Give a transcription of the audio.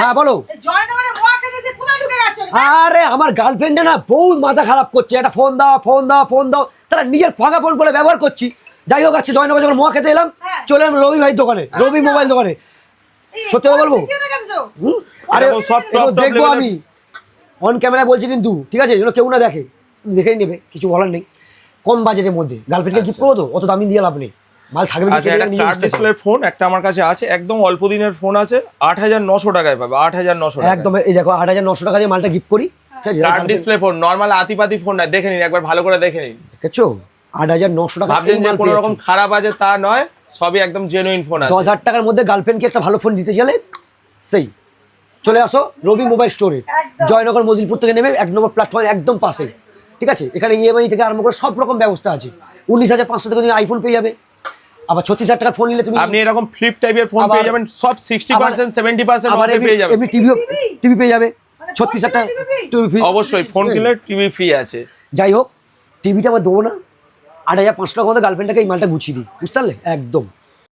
হ্যাঁ, বলো। আরে আমার গার্লফ্রেন্ডে না বহুত মাথা খারাপ করছে। একটা ফোন দাও ফোন দাও ফোন দাও। তারা নিজের ফাঁকা ফোন করে ব্যবহার করছি। যাই হোক আছে জয়নগর যখন মোয়া খেতে এলাম হ্যাঁ। চলে এলাম রবি ভাই দোকানে রবি মোবাইল দোকানে। সত্যি কথা বলব? হুম? আরে দেখব আমি। অন ক্যামেরায় বলছি কিন্তু ঠিক আছে? যেন কেউ না দেখে। দেখেই নেবে কিছু বলার নেই। কম বাজেটের মধ্যে। গার্লফ্রেন্ডকে গিফট করব তো? অত দামি দিয়ে লাভ নেই। মাল থাকবে কি আচ্ছা কেটে একটা নিজে ডিসপ্লে ফোন একটা আমার কাছে আছে একদম অল্প দিনের ফোন আছে আট হাজার নশো টাকায় পাবে আট হাজার নশো। একদম এই দেখো আট হাজার নশো টাকা দিয়ে মালটা গিফট করি ঠিক আছে? কার্ড ডিসপ্লে ফোন নর্মাল আতিপাতি ফোন না দেখে নিন একবার ভালো করে দেখে নিন। দেখেছ? আট হাজার নশো টাকা ভাবছেন যে কোনো রকম খারাপ আছে তা নয় সবই একদম জেনুইন ফোন দশ আছে হাজার টাকার মধ্যে গার্লফ্রেন্ডকে একটা ভালো ফোন দিতে গেলে সেই। চলে আসো রবি মোবাইল স্টোরে জয়নগর মজিলপুর থেকে নেমে এক নম্বর প্ল্যাটফর্ম একদম পাশে ঠিক আছে? এখানে ইএমআই থেকে আরম্ভ করে সব রকম ব্যবস্থা আছে। উনিশ হাজার পাঁচশো থেকে আইফোন পেয়ে যাবে। আবার ছত্রিশ হাজার টাকার ফোন নিলে তুমি আপনি এরকম ফ্লিপ টাইপের ফোন পেয়ে যাবেন সব সিক্সটি আবার- পার্সেন্ট সেভেন্টি পার্সেন্ট আবার পেয়ে যাবেন। এমনি টিভি? টিভি পেয়ে যাবে। মানে ছত্রিশ হাজার ফোন কিনলে TV free? টিভি ফ্রি অবশ্যই ফোন কিনলে টিভি ফ্রি আছে। যাই হোক টিভিটা আমার দেবো না। আট হাজার পাঁচশো টাকা মধ্যে গার্লফ্রেন্ডটাকে এই মালটা গুছিয়ে দিই। বুঝতে পারলে? একদম।